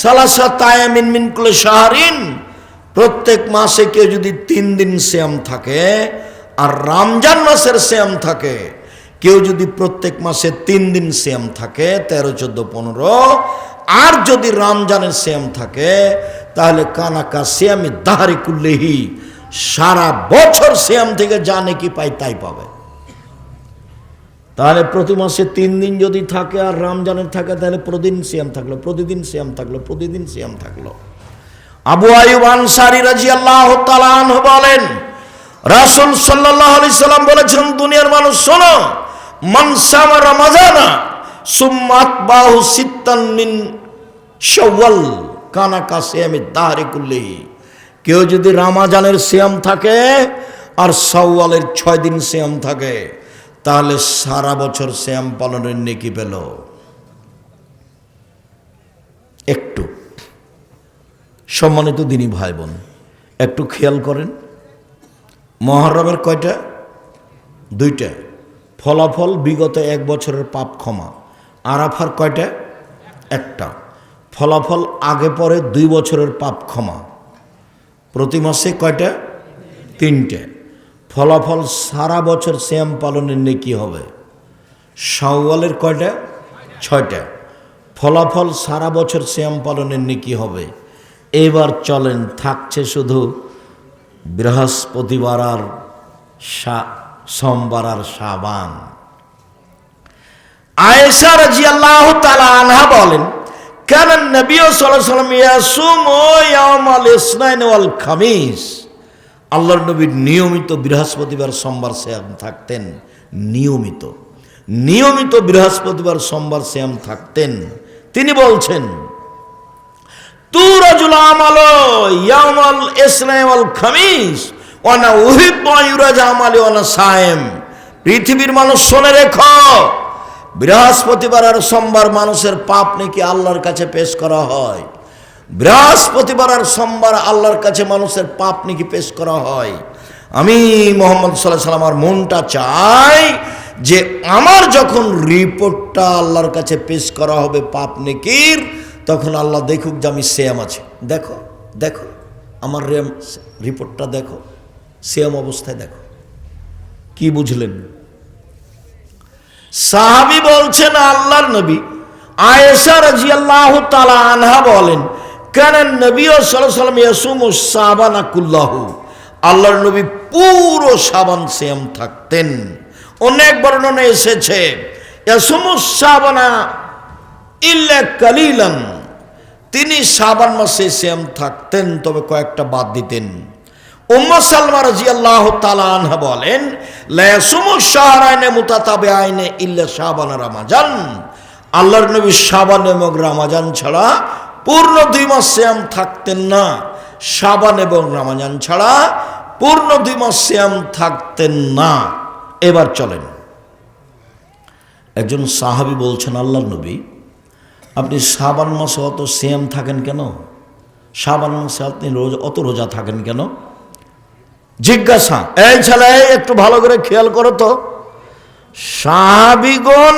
সালাসা মিনকুলে শাহরিন। প্রত্যেক মাসে কেউ যদি তিন দিন শ্যাম থাকে, আর রমজান মাসের শ্যাম থাকে, কেউ যদি প্রত্যেক মাসে তিন দিন শ্যাম থাকে, তেরো, চোদ্দ, পনেরো, আর যদি রমজানের শ্যাম থাকে, তাহলে কানাকা শ্যামি দাহারি কুল্লেহি, সারা বছর শ্যাম থেকে যা নাকি পাই তাই পাবে। তাহলে প্রতি মাসে তিন দিন যদি থাকে আর রামজানের থাকে, তাহলে প্রতিদিন সিয়াম থাকল, প্রতিদিন সিয়াম থাকল, প্রতিদিন সিয়াম থাকল। আবু আয়ুব আনসারি রাজি আল্লাহ বলেন, রাসুল সাল্লাহ আলি সাল্লাম বলেছেন, দুনিয়ার মানুষ, শোনো মনসামা রমাজানা সুম্মাত বাহু সিত্তান মিন শাওয়াল, কানা কাসে আমি দাহারি কুল্লি। কেউ যদি রামাজানের সিয়াম থাকে আর শাওয়ালের ছয় দিন সিয়াম থাকে তাহলে সারা বছর শ্যাম পালনের নেকি পেল। একটু। সম্মানিত দিনী ভাই বোন একটু খেয়াল করেন। মহরমের কয়টা? দুইটা। ফলাফল বিগত এক বছরের পাপ ক্ষমা। আরাফার কয়টা? একটা। ফলাফল আগে পরে দুই বছরের পাপ ক্ষমা। প্রতি মাসে কয়টা? তিনটে। ফলাফল সারা বছর শ্যাম পালনের নেকি হবে। শাওয়ালের কয়টা? ছয়টা। ফলাফল সারা বছর শ্যাম পালনের নেকি হবে। এবার চলেন, থাকছে শুধু বৃহস্পতিবার আর সোমবার আর সাবান আয়েশা রাজিয়াল্লাহ তাআলা আনহা বলেন কেন নবী ওয়াসাল্লাম ইয়াসুমু ইয়াউমাল ইসনাইন ওয়াল খামিস। আল্লাহর নবীর নিয়মিত বৃহস্পতিবার সোমবার শ্যাম থাকতেন, নিয়মিত। নিয়মিত বৃহস্পতিবার সোমবার শ্যাম থাকতেন। তিনি বলছেন ইসলাম খামিস সায়েম পৃথিবীর মানুষ শুনে রেখো, বৃহস্পতিবার আর সোমবার মানুষের পাপ নাকি আল্লাহর কাছে পেশ করা হয়। বৃহস্পতিবার আর সোমবার আল্লাহর কাছে মানুষের পাপ নাকি পেশ করা হয়। আমি মোহাম্মদ সাল্লাহ সাল্লাম আমার মনটা চাই যে আমার যখন রিপোর্টটা আল্লাহর কাছে পেশ করা হবে পাপ নেকির, তখন আল্লাহ দেখুক যে আমি সেম আছে। দেখো দেখো, আমার রেম রিপোর্টটা দেখো সেম অবস্থায় দেখো। কি বুঝলেন? সাহাবি বলছেন, আল্লাহর নবী আয়েশা রাজিয়াল্লাহ তালা আনহা বলেন কেন নবী সাল্লাম ইয়াসুম সাবানা কুল্লাহু। আল্লাহর নবী পুরো সাবান সেম থাকতেন। অনেক বর্ণনা এসেছে সাবানা কালিলান। তিনি সাবান মাসে শ্যাম থাকতেন, তবে কয়েকটা বাদ দিতেন। উম্মা সালমা রাজি আল্লাহ তালানহা বলেন শাহরাইনে মুতাতাবে আইনে ইল্লা শাবান রামাজান। আল্লাহর নবী শাবান এবং রামাজান ছাড়া পূর্ণ দুই মাস শ্যাম থাকতেন না। সাবান এবং রামাজান ছাড়া পূর্ণ দুই মাস শ্যাম থাকতেন না। এবার চলেন। একজন সাহাবি বলছেন আল্লাহ নবী, আপনি সাবান মাসে অত শ্যাম থাকেন কেন? সাবান মাসে আপনি রোজ, অত রোজা থাকেন কেন? জিজ্ঞাসা, এই ছেলে, একটু ভালো করে খেয়াল করো তো। সাহাবিগণ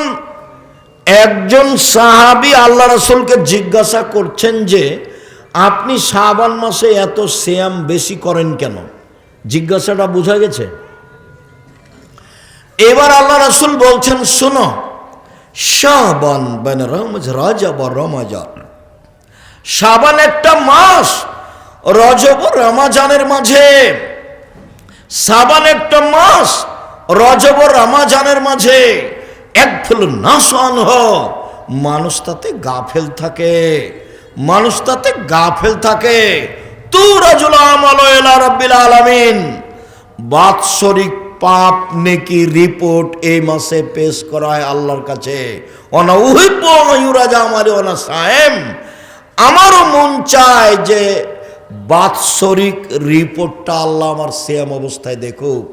একজন সাহাবি আল্লাহ রসুলকে জিজ্ঞাসা করছেন যে, আপনি সাবান মাসে এত শ্যাম বেশি করেন কেন? জিজ্ঞাসাটা বোঝা গেছে। এবার আল্লাহ রসুল বলছেন, শোনো শাহবান বেন রমজ, রাজা রমাজান। শাবান একটা মাস রজব রমাজানের মাঝে। সাবান একটা মাস রজব রমাজানের মাঝে। এক ফুল নাসান হ মানুষ তাতে গাফেল থাকে। মানুষ তাতে গাফেল থাকে। আলামিন। বাৎসরিক পাপ নেকি রিপোর্ট এই মাসে পেশ করা হয় আল্লাহর কাছে। আমারও মন চায় যে বাৎসরিক রিপোর্টটা আল্লাহ আমার সেম অবস্থায় দেখুক।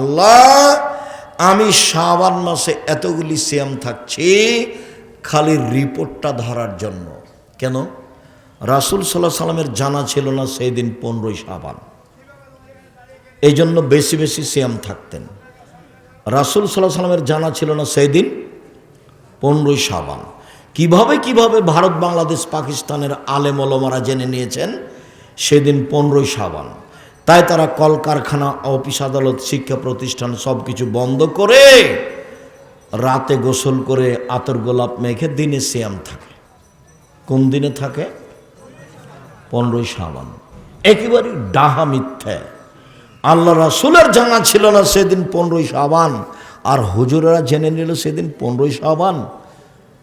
আল্লাহ আমি শাবান মাসে এতগুলি সেম থাকছি, খালি রিপোর্টটা ধরার জন্য। কেন? রাসুল সাল্লাহ সাল্লামের জানা ছিল না সেই দিন পনেরোই সাবান এই জন্য বেশি বেশি সিয়াম থাকতেন। রাসুল সাল্লাহ সাল্লামের জানা ছিল না সেই দিন পনেরোই সাবান কীভাবে কীভাবে ভারত, বাংলাদেশ, পাকিস্তানের আলেম ওলমারা জেনে নিয়েছেন? সেদিন পনেরোই সাবান তাই তারা কলকারখানা, অফিস আদালত, শিক্ষা প্রতিষ্ঠান সব কিছু বন্ধ করে রাতে গোসল করে আতর গোলাপ মেখে দিনে সিয়াম থাকে। কোন দিনে থাকে? পনেরোই সাবান একেবারে ডাহা মিথ্যে। আল্লাহ রাসুলের জানা ছিল না সেদিন পনেরোই সাবান আর হুজুরেরা জেনে নিল সেদিন পনেরোই সাবান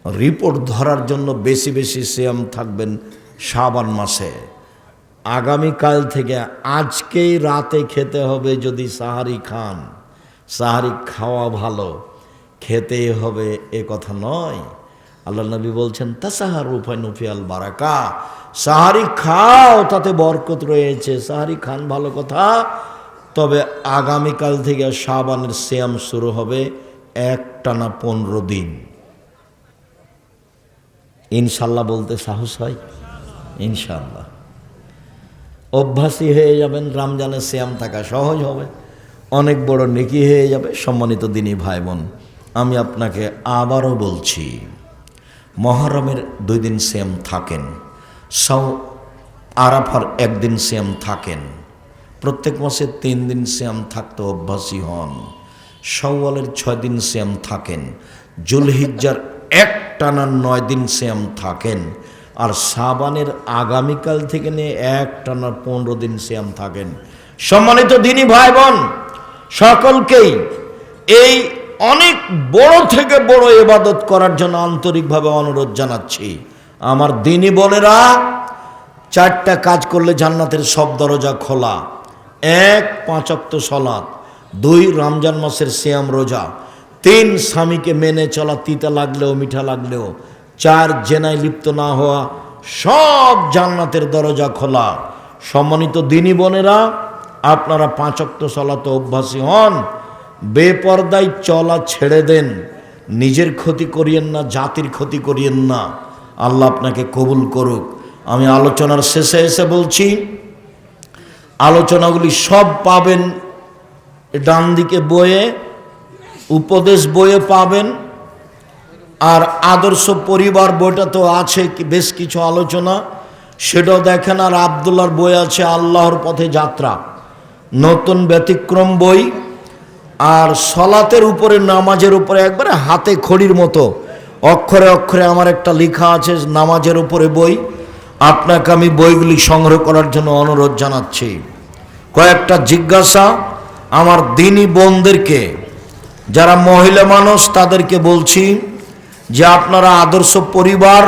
রিপোর্ট ধরার জন্য বেশি বেশি সিয়াম থাকবেন সাবান মাসে। আগামীকাল থেকে আজকেই রাতে খেতে হবে যদি সাহারি খান। সাহারি খাওয়া ভালো খেতেই হবে এ কথা নয়। আল্লাহ নবী বলছেন, তাসাহার রুফাই নফিয়াল বারাকা। সাহারি খাও, তাতে বরকত রয়েছে। সাহারি খান ভালো কথা, তবে আগামীকাল থেকে সাবানের শ্যাম শুরু হবে এক টানা পনেরো দিন। ইনশাল্লাহ বলতে সাহস হয়? ইনশাল্লাহ। অভ্যাসী হয়ে যাবেন রমজানের শ্যাম থাকা সহজ হবে। অনেক বড় নেকি হয়ে যাবে, সম্মানিত দিনী ভাই বোন আমি আপনাকে আবারও বলছি, মহরমের দুই দিন শ্যাম থাকেন সৌ আরাফার একদিন শ্যাম থাকেন, প্রত্যেক মাসে তিন দিন শ্যাম থাকতে অভ্যাসী হন, সওয়ালের ছয় দিন শ্যাম থাকেন, জুলহিজ্জার এক টানা নয় দিন শ্যাম থাকেন আর সাবানের আগামীকাল থেকে নিয়ে এক টানা পনেরো দিন শ্যাম থাকেন। সম্মানিত দিনী ভাই বোন সকলকেই এই অনেক বড় থেকে বড় এবাদত করার জন্য আন্তরিকভাবে অনুরোধ জানাচ্ছি। আমার দিনী বোনেরা, চারটা কাজ করলে জান্নাতের সব দরজা খোলা। এক পাঁচক্ত সলাৎ দুই, রমজান মাসের শ্যাম রোজা। তিন, স্বামীকে মেনে চলা তিতা লাগলেও মিঠা লাগলেও। চার জেনায় লিপ্ত না হওয়া সব জান্নাতের দরজা খোলা। সম্মানিত দিনী বোনেরা, আপনারা পাঁচক্ত সলাতে অভ্যাসী হন, বেপর্দায় চলা ছেড়ে দেন, নিজের ক্ষতি করিয়েন না, জাতির ক্ষতি করিয়েন না। আল্লাহ আপনাকে কবুল করুক। আমি আলোচনার শেষে এসে বলছি, আলোচনাগুলি সব পাবেন ডান দিকে বইয়ে, উপদেশ বইয়ে পাবেন আদর্শ পরিবার বইটা তো আছে বেশ কিছু আলোচনা। সেটাও দেখেন, আর আবদুল্লার বই আছে, আল্লাহর পথে যাত্রা। নতুন ব্যতিক্রম বই, আর সলাতের উপরে, নামাজের উপরে, একবারে হাতে খড়ির মতো। অক্ষরে অক্ষরে আমার একটা লেখা আছে, নামাজের উপরে বই। আপনাকে আমি বইগুলি সংগ্রহ করার জন্য অনুরোধ জানাচ্ছি। কয়েকটা জিজ্ঞাসা আমার দিনী বোনদেরকে, যারা মহিলা মানুষ, তাদেরকে বলছি। যে আপনারা আদর্শ পরিবার,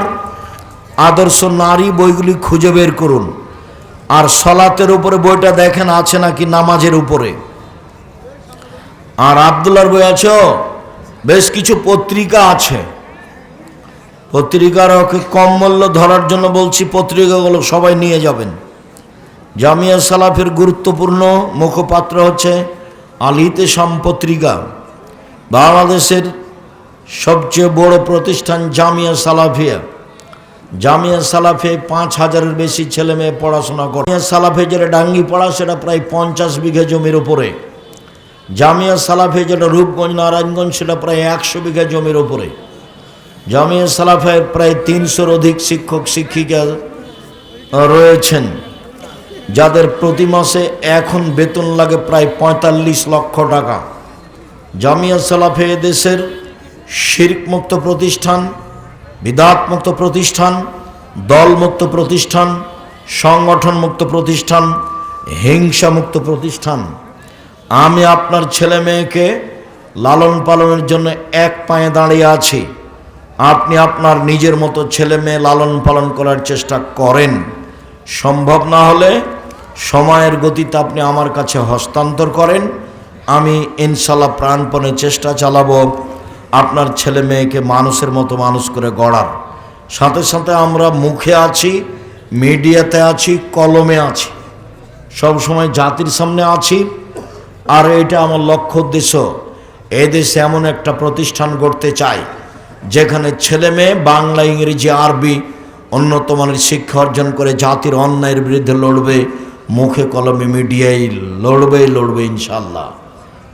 আদর্শ নারী বইগুলি খুঁজে বের করুন। আর সলাতের উপরে বইটা দেখেন আছে নাকি নামাজের উপরে। আর আবদুল্লার বই আছে বেশ কিছু পত্রিকা আছে। পত্রিকার কম মূল্য ধরার জন্য বলছি, পত্রিকাগুলো সবাই নিয়ে যাবেন। জামিয়া সালাফের গুরুত্বপূর্ণ মুখপাত্র হচ্ছে আলিতে পত্রিকা। বাংলাদেশের সবচেয়ে বড় প্রতিষ্ঠান জামিয়া সালাফিয়া। জামিয়া সালাফে পাঁচ হাজারের বেশি ছেলে মেয়ে পড়াশোনা করে। জামিয়া সালাফে যেটা ডাঙ্গি পড়া, সেটা প্রায় পঞ্চাশ বিঘা জমির উপরে। জামিয়া সালাফে যেটা রূপগঞ্জ, নারায়ণগঞ্জ, সেটা প্রায় একশো বিঘা জমির উপরে। জামিয়া সালাফে প্রায় তিনশোর অধিক শিক্ষক, শিক্ষিকা রয়েছেন, যাদের প্রতি মাসে এখন বেতন লাগে প্রায় পঁয়তাল্লিশ লক্ষ টাকা। জামিয়া সালাফে দেশের শিরকমুক্ত প্রতিষ্ঠান, বিদাতমুক্ত প্রতিষ্ঠান, দলমুক্ত প্রতিষ্ঠান, সংগঠনমুক্ত প্রতিষ্ঠান, হিংসামুক্ত প্রতিষ্ঠান। আমি আপনার ছেলে মেয়েকে লালন পালনের জন্য এক পায়ে দাঁড়িয়ে আছি। আপনি আপনার নিজের মতো ছেলে মেয়ে লালন পালন করার চেষ্টা করেন। সম্ভব না হলে সময়ের গতিতে আপনি আমার কাছে হস্তান্তর করেন। আমি ইনশাল্লাহ প্রাণপণে চেষ্টা চালাবো। আপনার ছেলে মেয়েকে মানুষের মতো মানুষ করে গড়ার। সাথে সাথে আমরা মুখে আছি, মিডিয়াতে আছি, কলমে আছি। সব সময় জাতির সামনে আছি। আর এটা আমার লক্ষ্য উদ্দেশ্য এদেশে এমন একটা প্রতিষ্ঠান গড়তে চাই, যেখানে ছেলে মেয়ে, বাংলা, ইংরেজি, আরবি, উন্নত মানের শিক্ষা অর্জন করে জাতির অন্যায়ের বিরুদ্ধে লড়বে, মুখে কলমে মিডিয়ায় লড়বে লড়বে ইনশাল্লাহ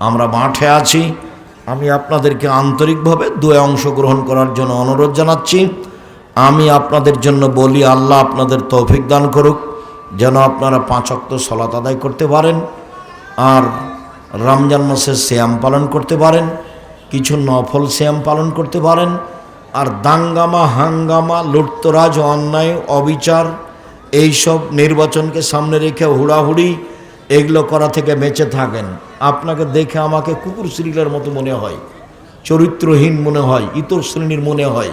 আমরা মাঠে আছি আমি আপনাদেরকে আন্তরিকভাবে দুয়ে অংশগ্রহণ করার জন্য অনুরোধ জানাচ্ছি। আমি আপনাদের জন্য বলি, আল্লাহ আপনাদের তৌফিক দান করুক, যেন আপনারা পাঁচ অক্ত সলাত আদায় করতে পারেন আর রমজান মাসে শ্যাম পালন করতে পারেন, কিছু নফল শ্যাম পালন করতে পারেন আর দাঙ্গামা, হাঙ্গামা, লুটতরাজ, অন্যায়, অবিচার এইসব নির্বাচনকে সামনে রেখে হুড়াহুড়ি এগুলো করা থেকে বেঁচে থাকেন। আপনাকে দেখে আমাকে কুকুর শ্রীলের মতো মনে হয়, চরিত্রহীন মনে হয়, ইতর শ্রেণির মনে হয়।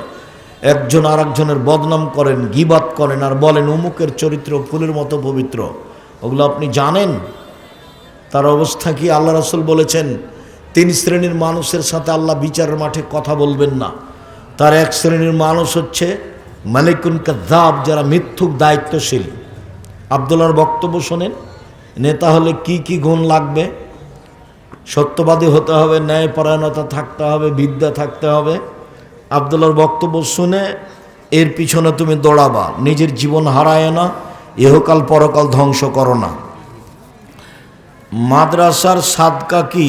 একজন আর একজনের বদনাম করেন গিবাত করেন আর বলেন, অমুকের চরিত্র ফুলের মতো পবিত্র। ওগুলো আপনি জানেন? তার অবস্থা কি? আল্লাহ রসুল বলেছেন, তিন শ্রেণির মানুষের সাথে আল্লাহ বিচারের মাঠে কথা বলবেন না। তার এক শ্রেণির মানুষ হচ্ছে মালিকুন কাদ্দাব যারা মিথ্যুক দায়িত্বশীল। আবদুল্লার বক্তব্য শোনেন, নেতা হলে কি কি গুণ লাগবে? সত্যবাদী হতে হবে, ন্যায়পরায়ণতা থাকতে হবে, বিদ্যা থাকতে হবে। আবদুল্লার বক্তব্য শুনে এর পিছনে তুমি দৌড়াবা, নিজের জীবন হারায় না, ইহকাল পরকাল ধ্বংস করো না। মাদ্রাসার সাদকা কি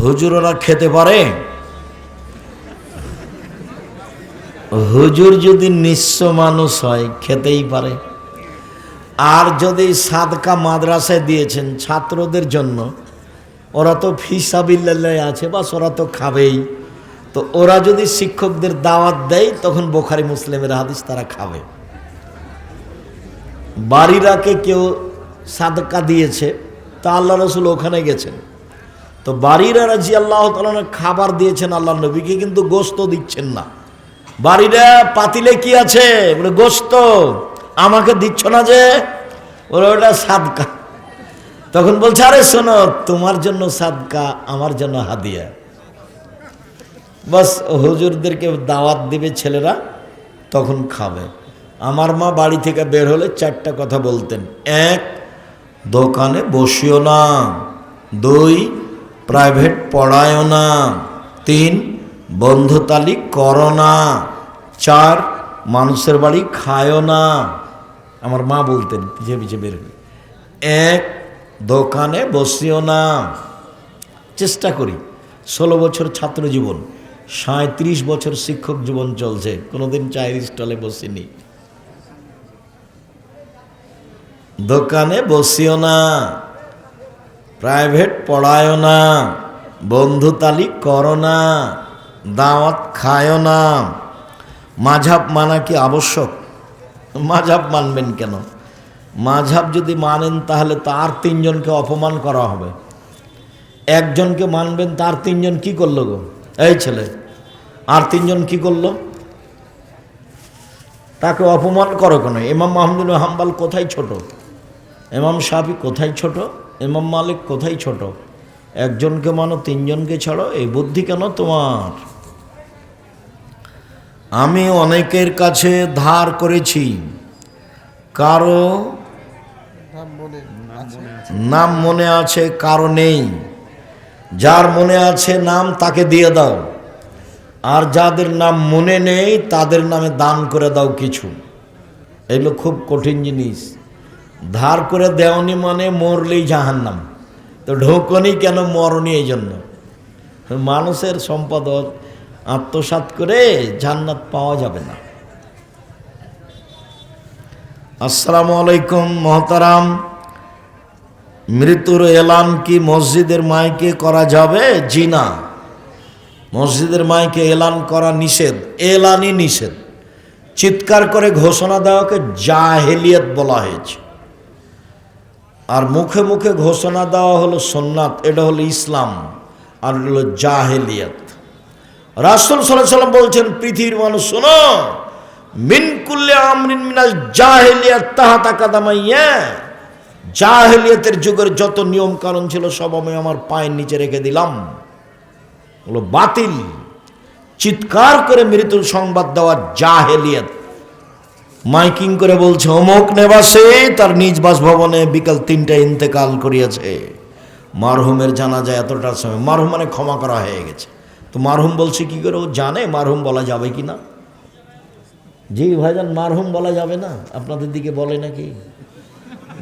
হুজুররা খেতে পারে? হুজুর যদি নিঃস্ব মানুষ হয়, খেতেই পারে। আর যদি সাদকা মাদ্রাসায় দিয়েছেন ছাত্রদের জন্য ওরা তো ফিসাবিল্লাহ আছে, বাস ওরা তো খাবেই। তো ওরা যদি শিক্ষকদের দাওয়াত দেয়, তখন বোখারি মুসলিমের হাদিস তারা খাবে। বাড়িরাকে কেউ সাদকা দিয়েছে, তা আল্লাহ রসুল ওখানে গেছেন। তো বাড়িরা রাজি আল্লাহ তালার খাবার দিয়েছেন আল্লাহ নবীকে, কিন্তু গোস্ত দিচ্ছেন না। বাড়িরা পাতিলে কি আছে? বলে গোস্ত আমাকে দিচ্ছ না যে? ওরা ওটা সাদকা। তখন বলছে, আরে শোনো, তোমার জন্য সাদকা, আমার জন্য হাদিয়া। বাস, হুজুরদেরকে দাওয়াত দিবে ছেলেরা, তখন খাবে। আমার মা বাড়ি থেকে বের হলে চারটা কথা বলতেন। এক, দোকানে বসিও না। দুই, প্রাইভেট পড়ায়ও না। তিন, বন্ধুতালি করো না। চার, মানুষের বাড়ি খায়ও না। আমার মা বলতেন পিছিয়ে পিছিয়ে বের হলে এক দোকানে বসিও না। চেষ্টা করি। ষোলো বছর ছাত্র জীবন সাঁত্রিশ বছর শিক্ষক জীবন চলছে। কোনোদিন চায়ের স্টলে বসিনি। দোকানে বসিও না। প্রাইভেট পড়ায়ও না। বন্ধুতালি করো না। দাওয়াত খায়ও না। মাঝাব মানা কি আবশ্যক? মাঝাব মানবেন কেন? মাঝাব যদি মানেন, তাহলে তার তিনজনকে অপমান করা হবে। একজনকে মানবেন, তার তিনজন কি করল গো? এই ছেলে, আর তিনজন কি করল? তাকে অপমান করো কেন? ইমাম মাহমুদুল হাম্বাল কোথায় ছোট? ইমাম সাহাবি কোথায় ছোট? ইমাম মালিক কোথায় ছোট? একজনকে মানো, তিনজনকে ছাড়ো, এই বুদ্ধি কেন তোমার? আমি অনেকের কাছে ধার করেছি, কারও নাম মনে আছে, কারও নেই। যার মনে আছে নাম, তাকে দিয়ে দাও। আর যাদের নাম মনে নেই, তাদের নামে দান করে দাও কিছু। এগুলো খুব কঠিন জিনিস। ধার করে দেওনি মানে মরলেই জাহান্নাম। তো ঢোকনি কেন মরনি এই জন্য? মানুষের সম্পদ আত্মসাত করে জান্নাত পাওয়া যাবে না। আসসালামু আলাইকুম মহতারাম। মৃত্যুর এলান কি মসজিদের মাইকে করা যাবে? জি না। মসজিদের মাইকে এলান করা নিষেধ, এলানই নিষেধ। চিৎকার করে ঘোষণা দেওয়াকে জাহেলিয়ত বলা হয়েছে। আর মুখে মুখে ঘোষণা দেওয়া হলো সোননাথ, এটা হলো ইসলাম, আর হলো জাহেলিয়ত। রাসুল সাল্লাম বলছেন, পৃথিবীর মানুষ, শোনো মিনকুল্লে আমরিন মিনাল জাহেলিয়াত তাহাতা কাদামাইয়া জাহেলিয়াতের যুগের যত নিয়ম কানুন ছিল সব আমি আমার পায়ের নিচে রেখে দিলাম। বাতিল। চিৎকার করে মৃত্যুর সংবাদ দেওয়া জাহেলিয়াত। মাইকিং করে বলছে, অমুক নেবাসে তার নিজ বাসভবনে বিকাল তিনটা ইন্তেকাল করিয়াছে। মারহুমের জানা যায় এতটার সময় মারহুম মানে ক্ষমা করা হয়ে গেছে। তো মারহুম বলছে, কি করে ও জানে? মারহুম বলা যাবে কি না? জি ভাইজান, মারহুম বলা যাবে না। আপনাদের দিকে বলে নাকি?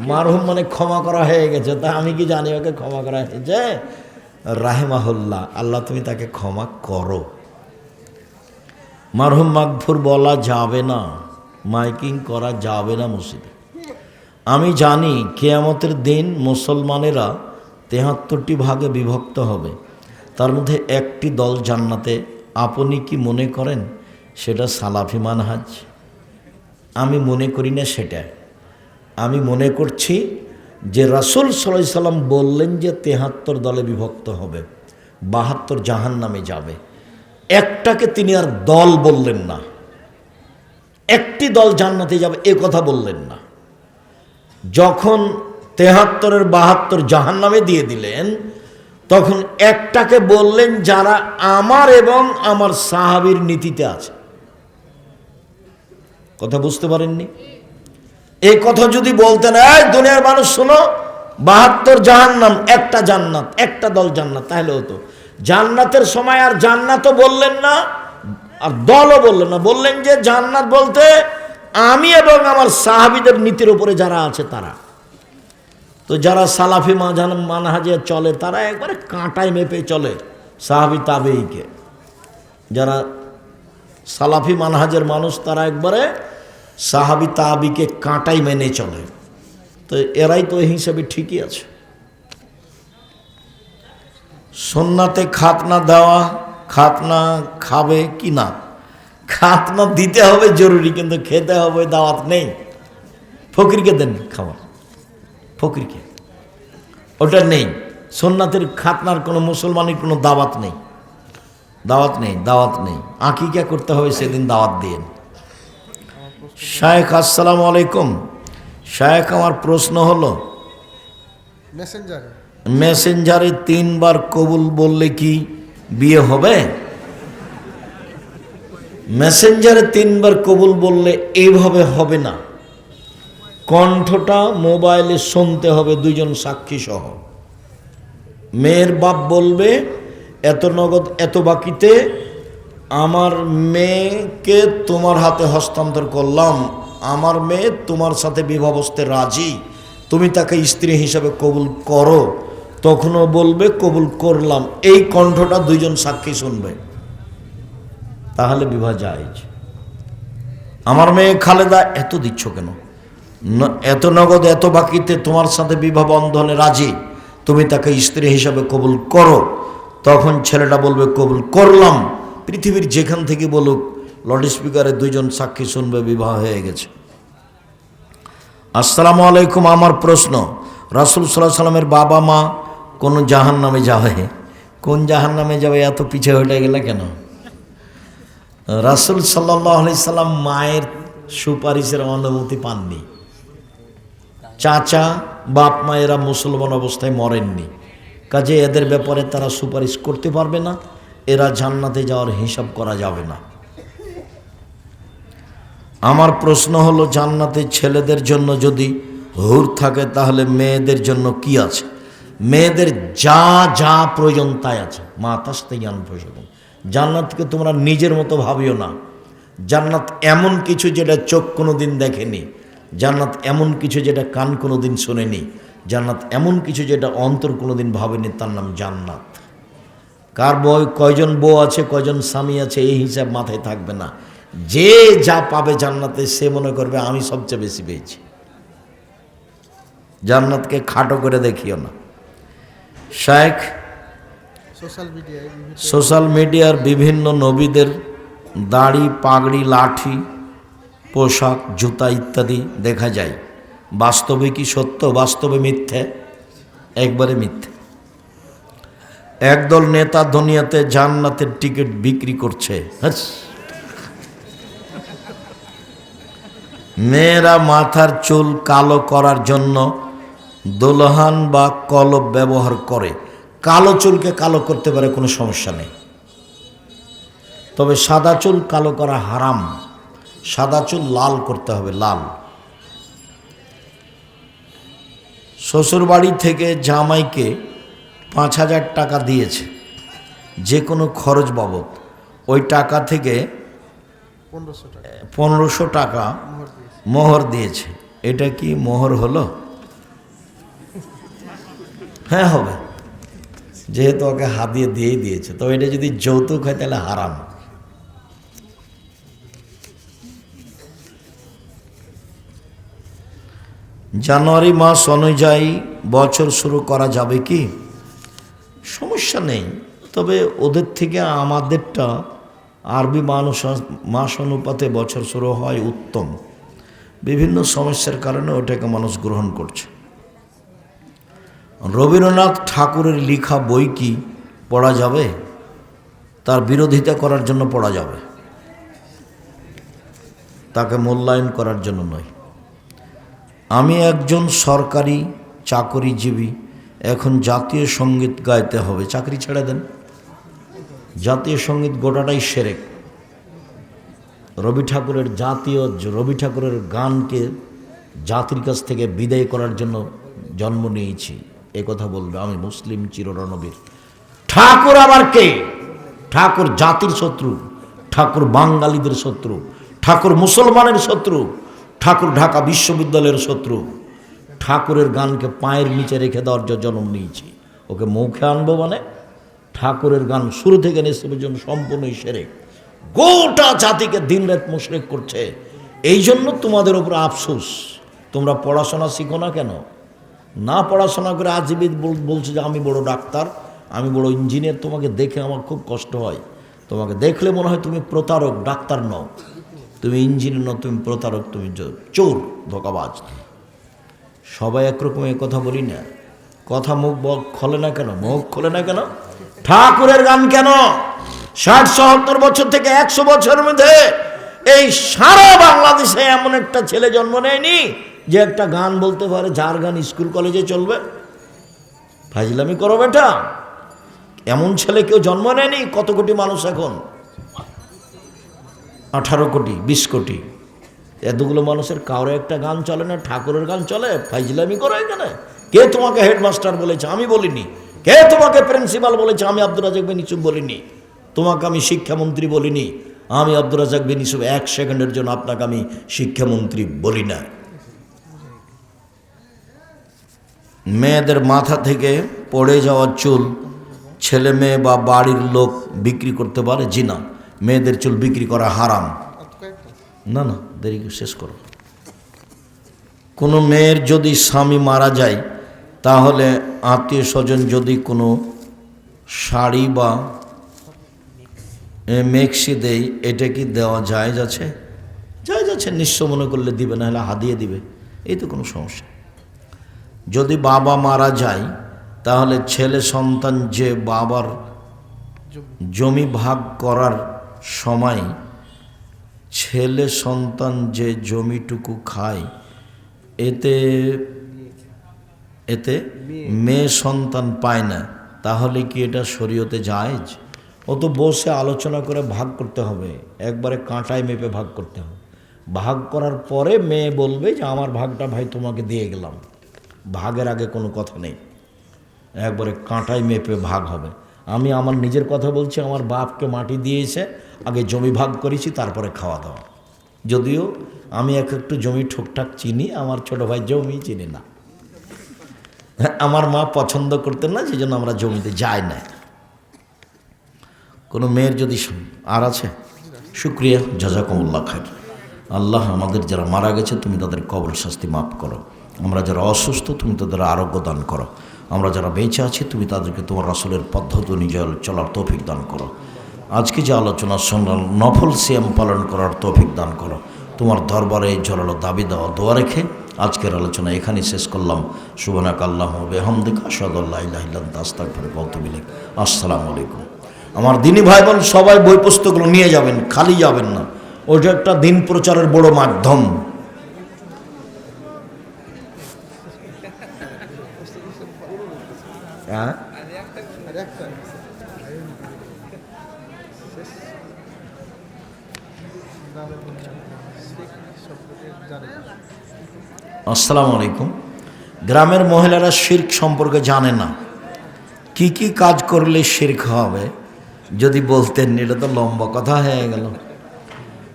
মারহুম মানে ক্ষমা করা হয়ে গেছে। তা আমি কি জানি ওকে ক্ষমা করা হয়েছে? রাহেমাহুল্লাহ, আল্লাহ তুমি তাকে ক্ষমা করো। মারহুম মাগফুর বলা যাবে না, মাইকিং করা যাবে না মসজিদে। আমি জানি কেয়ামতের দিন মুসলমানেরা তেহাত্তরটি ভাগে বিভক্ত হবে। তার মধ্যে একটি দল জান্নাতে, আপনি কি মনে করেন সেটা সালাফি মানহাজ? আমি মনে করি না সেটা। আমি মনে করছি যে রাসুল সাল্লাহ সাল্লাম বললেন যে তেহাত্তর দলে বিভক্ত হবে, বাহাত্তর জাহান নামে যাবে। একটাকে তিনি আর দল বললেন না। একটি দল জান্নাতে যাবে, এ কথা বললেন না। যখন তেহাত্তরের বাহাত্তর জাহান নামে দিয়ে দিলেন, তখন একটাকে বললেন যারা আমার এবং আমার সাহাবির নীতিতে আছে। কথা বুঝতে পারেননি? এই কথা যদি বলতেন, এই দুনিয়ার মানুষ শোনো, বাহাত্তর জাহান্নাম, একটা জান্নাত, একটা দল জান্নাত, তাহলে হতো। জান্নাতের সময় আর জান্নাতও বললেন না, আর দলও বললেন না। বললেন যে, জান্নাত বলতে আমি এবং আমার সাহাবিদের নীতির উপরে যারা আছে তারা। তো যারা সালাফি মাঝান মানহাজে চলে, তারা একবারে কাঁটায় মেপে চলে, সাহাবি তাবেইকে যারা সালাফি মানহাজের মানুষ, তারা একবারে সাহাবি তাহাবিকে কাঁটাই মেনে চলে। তো এরাই তো এই হিসাবে ঠিকই আছে। সন্নাতে খাতনা দেওয়া, খাতনা খাবে কি না? খাতনা দিতে হবে জরুরি, কিন্তু খেতে হবে দাওয়াত নেই। ফকিরকে দেন খাবার। ফকিরকে। ওটা নেই। সোননাথের খাতনার কোনো মুসলমানের কোনো দাওয়াত নেই। দাওয়াত নেই দাওয়াত নেই। আকিকা করতে হবে সেদিন দাওয়াত দিয়ে। শায়েখ আসসালামু আলাইকুম। শায়েখ আমার প্রশ্ন হলো মেসেঞ্জারে মেসেঞ্জারে তিনবার কবুল বললে কি বিয়ে হবে? মেসেঞ্জারে তিনবার কবুল বললে এইভাবে হবে না। কণ্ঠটা মোবাইলে শুনতে হবে দুইজন সাক্ষী সহ। মেয়ের বাপ বলবে এত নগদ এত বাকিতে আমার মেয়েকে তোমার হাতে হস্তান্তর করলাম। আমার মেয়ে তোমার সাথে বিবাহস্তে রাজি। তুমি তাকে স্ত্রী হিসাবে কবুল করো। তখনও বলবে, কবুল করলাম। এই কণ্ঠটা দুইজন সাক্ষী শুনবে। তাহলে বিবাহ যায় আমার মেয়ে খালেদা এত দিচ্ছ কেন? এত নগদ, এত বাকিতে তোমার সাথে বিবাহ বন্ধনে রাজি। তুমি তাকে স্ত্রী হিসাবে কবুল করো। তখন ছেলেটা বলবে, কবুল করলাম। পৃথিবীর যেখান থেকে বলুক লাউড স্পিকারে দুইজন সাক্ষী শুনবে, বিবাহ হয়ে গেছে। আসসালামু আলাইকুম, আমার প্রশ্ন, রাসুল সাল্লাহ সাল্লামের বাবা মা কোন জাহান নামে যাবে? কোন জাহান নামে যাবে, এত পিছিয়ে হয়ে গেলে কেন? রাসুল সাল্লাহ আলি সাল্লাম মায়ের সুপারিশের অনুমতি পাননি। চাচা, বাপ মায়েরা মুসলমান অবস্থায় মরেননি। কাজে এদের ব্যাপারে তারা সুপারিশ করতে পারবে না। এরা জান্নাতে যাওয়ার হিসাব করা যাবে না। আমার প্রশ্ন হলো, জান্নাতে ছেলেদের জন্য যদি হুর থাকে, তাহলে মেয়েদের জন্য কি আছে? মেয়েদের যা যা প্রয়োজন তাই আছে। মা তাস্তে জ্ঞান প্রয়োজন। জান্নাতকে তোমরা নিজের মতো ভাবিও না। জান্নাত এমন কিছু যেটা চোখ কোনো দিন দেখেনি। জান্নাত এমন কিছু যেটা কান কোনো দিন শোনেনি। জান্নাত এমন কিছু যেটা অন্তর কোনো দিন ভাবেনি, তার নাম জান্নাত। কার বই কয়জন বউ আছে কয়জন স্বামী আছে এই হিসাব মাথায় থাকবে না। যে যা পাবে জান্নাতে সে মনে করবে আমি সবচেয়ে বেশি পেয়েছি। জান্নাতকে খাটো করে দেখিও না। মিডিয়ায় সোশ্যাল মিডিয়ার বিভিন্ন নবীদের দাড়ি পাগড়ি লাঠি পোশাক জুতা ইত্যাদি দেখা যায়। বাস্তবে কি সত্য বাস্তবে মিথ্যে? একবারে মিথ্যে। একদল নেতা দুনিয়াতে জান্নাতের টিকিট বিক্রি করছে। মেয়েরা মাথার চুল কালো করার জন্য দোলহান বা কলব ব্যবহার করে। কালো চুলকে কালো করতে পারে, কোনো সমস্যা নেই। তবে সাদা চুল কালো করা হারাম। সাদা চুল লাল করতে হবে, লাল। শ্বশুরবাড়ি থেকে জামাইকে পাঁচ হাজার টাকা দিয়েছে। যে কোনো খরচ বাবদ। ওই টাকা থেকে পনেরোশো টাকা। মোহর দিয়েছে। এটা কি মোহর হলো? হ্যাঁ হবে। যেহেতু ওকে হাতিয়ে দিয়েই দিয়েছে। তো এটা যদি যৌতুক হয় তাহলে হারাম। জানুয়ারি মাস অনুযায়ী বছর শুরু করা যাবে কি? সমস্যা নেই, তবে ওদের থেকে আমাদেরটা আরবি মানুষ মাস অনুপাতে বছর শুরু হয় উত্তম। বিভিন্ন সমস্যার কারণে ওটাকে মানুষ গ্রহণ করছে। রবীন্দ্রনাথ ঠাকুরের লেখা বই কি পড়া যাবে? তার বিরোধিতা করার জন্য পড়া যাবে। তাকে মূল্যায়ন করার জন্য নয়। আমি একজন সরকারি চাকরিজীবী এখন জাতীয় সংগীত গাইতে হবে। চাকরি ছেড়ে দেন। জাতীয় সংগীত গোটাটাই সেরেক রবি ঠাকুরের জাতীয় রবি ঠাকুরের গানকে জাতির কাছ থেকে বিদায় করার জন্য জন্ম নিয়েছি। এ কথা বলবে আমি মুসলিম চিররণবীর। ঠাকুর আবার কে? ঠাকুর জাতির শত্রু, ঠাকুর বাঙালিদের শত্রু, ঠাকুর মুসলমানের শত্রু, ঠাকুর ঢাকা বিশ্ববিদ্যালয়ের শত্রু। ঠাকুরের গানকে পায়ের নিচে রেখে দেওয়ার জন্ম নিয়েছি, ওকে মুখে আনব মানে ঠাকুরের গান শুরু থেকে নেশে পর্যন্ত সম্পূর্ণই সেরে। গোটা জাতিকে দিনরাত মুশরেক করছে। এই জন্য তোমাদের উপর আফসোস। তোমরা পড়াশোনা শিখো না কেন? না পড়াশোনা করে আজীবিদ বল- বলছে যে আমি বড় ডাক্তার, আমি বড় ইঞ্জিনিয়ার, তোমাকে দেখে আমার খুব কষ্ট হয়। তোমাকে দেখলে মনে হয় তুমি প্রতারক, ডাক্তার নও। তুমি ইঞ্জিনিয়ার নও, তুমি প্রতারক, তুমি চোর, ধোকাবাজ। সবাই একরকম এ কথা বলি না। কথা মুখ খোলে না কেন? মুখ খোলে না কেন? ঠাকুরের গান কেন? ষাট সত্তর বছর থেকে একশো বছরের মধ্যে এই সারা বাংলাদেশে এমন একটা ছেলে জন্ম নেয়নি যে একটা গান বলতে পারে যার গান স্কুল কলেজে চলবে? ফাজলামি করো বেটা। এমন ছেলে কেউ জন্ম নেয়নি? কত কোটি মানুষ এখন? আঠারো কোটি, বিশ কোটি। এতগুলো মানুষের কারও একটা গান চলে না, ঠাকুরের গান চলে? ফাইজলামি করো এখানে। কে তোমাকে হেডমাস্টার বলেছে? আমি বলিনি। কে তোমাকে প্রিন্সিপাল বলেছে? আমি আব্দুর রাজাক বিন ইসুফ বলিনি। তোমাকে আমি শিক্ষামন্ত্রী বলিনি। আমি আব্দুর রাজাক বিন ইসুফ এক সেকেন্ডের জন্য আপনাকে আমি শিক্ষামন্ত্রী বলি না। মেয়েদের মাথা থেকে পড়ে যাওয়া চুল ছেলে মেয়ে বা বাড়ির লোক বিক্রি করতে পারে? জি না। মেয়েদের চুল বিক্রি করা হারাম। না না, দেরি শেষ করো। কোনো মেয়ের যদি স্বামী মারা যায়, তাহলে আত্মীয় স্বজন যদি কোনো শাড়ি বা মেক্সি দেয়, এটা কি দেওয়া যায় যাচ্ছে যায় যাচ্ছে নিঃস্ব মনে করলে দিবে, না হলে হাদিয়ে দিবে। এই তো কোনো সমস্যা। যদি বাবা মারা যায়, তাহলে ছেলে সন্তান যে বাবার জমি ভাগ করার সময় ছেলে সন্তান যে জমিটুকু খায়, এতে এতে মেয়ে সন্তান পায় না, তাহলে কি এটা শরীয়তে জায়েজ? ও তো বসে আলোচনা করে ভাগ করতে হবে, একবারে কাঁটায় মেপে ভাগ করতে হবে। ভাগ করার পরে মেয়ে বলবে যে, আমার ভাগটা ভাই তোমাকে দিয়ে গেলাম, ভাগের আগে কোনো কথা নেই, একবারে কাঁটায় মেপে ভাগ হবে। আমি আমার নিজের কথা বলছি, আমার বাপকে মাটি দিয়েছে আগে জমি ভাগ করেছি, তারপরে খাওয়া দাওয়া। যদিও আমি এক একটু জমি ঠুকঠাক চিনি, আমার ছোট ভাই জমি চিনি না। আমার মা পছন্দ করতেন না সেই জন্য আমরা জমিতে যাই না। কোনো মেয়ের যদি আর আছে, শুক্রিয়া, জাজাকুমুল্লাহ খাই আল্লাহ আমাদের যারা মারা গেছে, তুমি তাদের কবর শাস্তি মাফ করো। আমরা যারা অসুস্থ, তুমি তাদের আরোগ্য দান করো। আমরা যারা বেঁচে আছি, তুমি তাদেরকে তোমার রাসুলের পদ্ধতি অনুযায়ী চলার তৌফিক দান করো। আজকে যে আলোচনা শুনলাম, নফল সিয়াম পালন করার তৌফিক দান করো। তোমার দরবারে জলালো দাবি দেওয়া দোয়া রেখে আজকের আলোচনা এখানেই শেষ করলাম। সুবনাক আল্লাহ বেহমদিকা সদল্লাহ আস্তাক ফেরে বলতবিলেক আসসালামু আলাইকুম। আমার দিনী ভাই বোন সবাই বই পুস্তকগুলো নিয়ে যাবেন, খালি যাবেন না। ওইটা একটা দিন প্রচারের বড় মাধ্যম হ্যাঁ আর একটা নামের মধ্যে শেখ শব্দটি জানে না। আসসালামু আলাইকুম। গ্রামের মহিলারা শির্ক সম্পর্কে জানে না। কি কি কাজ করলে শির্ক হবে? যদি বলতেন, এটা তো লম্বা কথা হয়ে গেল।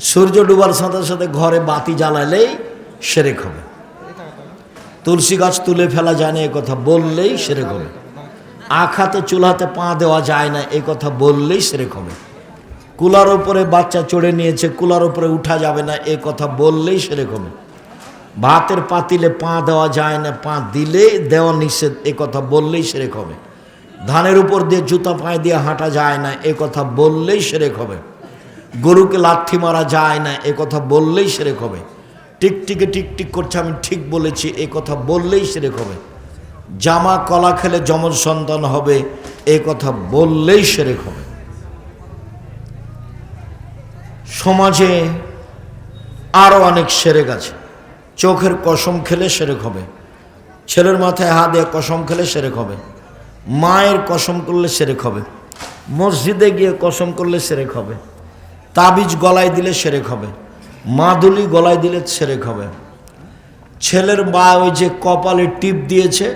সূর্য ডুবার সাথে সাথে ঘরে বাতি জ্বালালেই সেরেক হবে। তুলসী গাছ তুলে ফেলা যায় না, এ কথা বললেই সেরেক হবে। আখাতে চুলাতে পা দেওয়া যায় না এই কথা বললেই সেরেক হবে। কুলার ওপরে বাচ্চা চড়ে নিয়েছে, কুলার ওপরে উঠা যাবে না, এ কথা বললেই সেরেক হবে। ভাতের পাতিলে পা দেওয়া যায় না, পা দিলে দেওয়া নিষেধ, এ কথা বললেই সেরেক হবে। ধানের উপর দিয়ে জুতা পায়ে দিয়ে হাঁটা যায় না, এ কথা বললেই সেরেক হবে। গরুকে লাথি মারা যায় না, এ কথা বললেই সেরেক হবে। টিকটিকে টিকটিক করছে, আমি ঠিক বলেছি, এ কথা বললেই সেরেক হবে। জামা কলা খেলে যমজ সন্তান হবে, এ কথা বললেই সেরেক হবে। সমাজে আরও অনেক সেরেক আছে। চোখের কসম খেলে সেরেক হবে। ছেলের মাথায় হাত দিয়ে কসম খেলে সেরেক হবে। মায়ের কসম করলে সেরেক হবে। মসজিদে গিয়ে কসম করলে সেরেক হবে। তাবিজ গলায় দিলে সেরেক হবে। মাদুলি গলায় দিলে সেরেক হবে। ছেলের মা ওই যে কপালে টিপ দিয়েছে,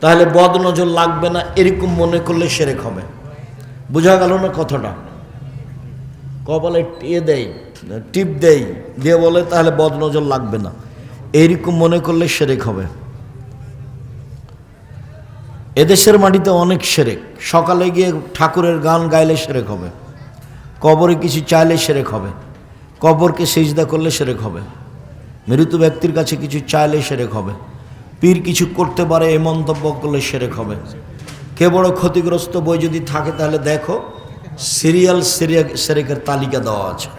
তাহলে বদনজর লাগবে না, এরকম মনে করলে সেরেক হবে। বোঝা গেল না কথাটা? কপালে ইয়ে দেয়, টিপ দেয়, দিয়ে বলে তাহলে বদনজর লাগবে না। এইরকম মনে করলে সেরেক হবে। এদেশের মাটিতে অনেক সেরেক। সকালে গিয়ে ঠাকুরের গান গাইলে সেরেক হবে। কবরে কিছু চাইলে সেরেক হবে। কবরকে সেজদা করলে সেরেক হবে। মৃত ব্যক্তির কাছে কিছু চাইলে সেরেক হবে। পীর কিছু করতে পারে এই মন্তব্য করলে সেরেক হবে। কে বড় ক্ষতিগ্রস্ত বই যদি থাকে তাহলে দেখো, সিরিয়াল সিরিয়া সেরেকের তালিকা দেওয়া আছে।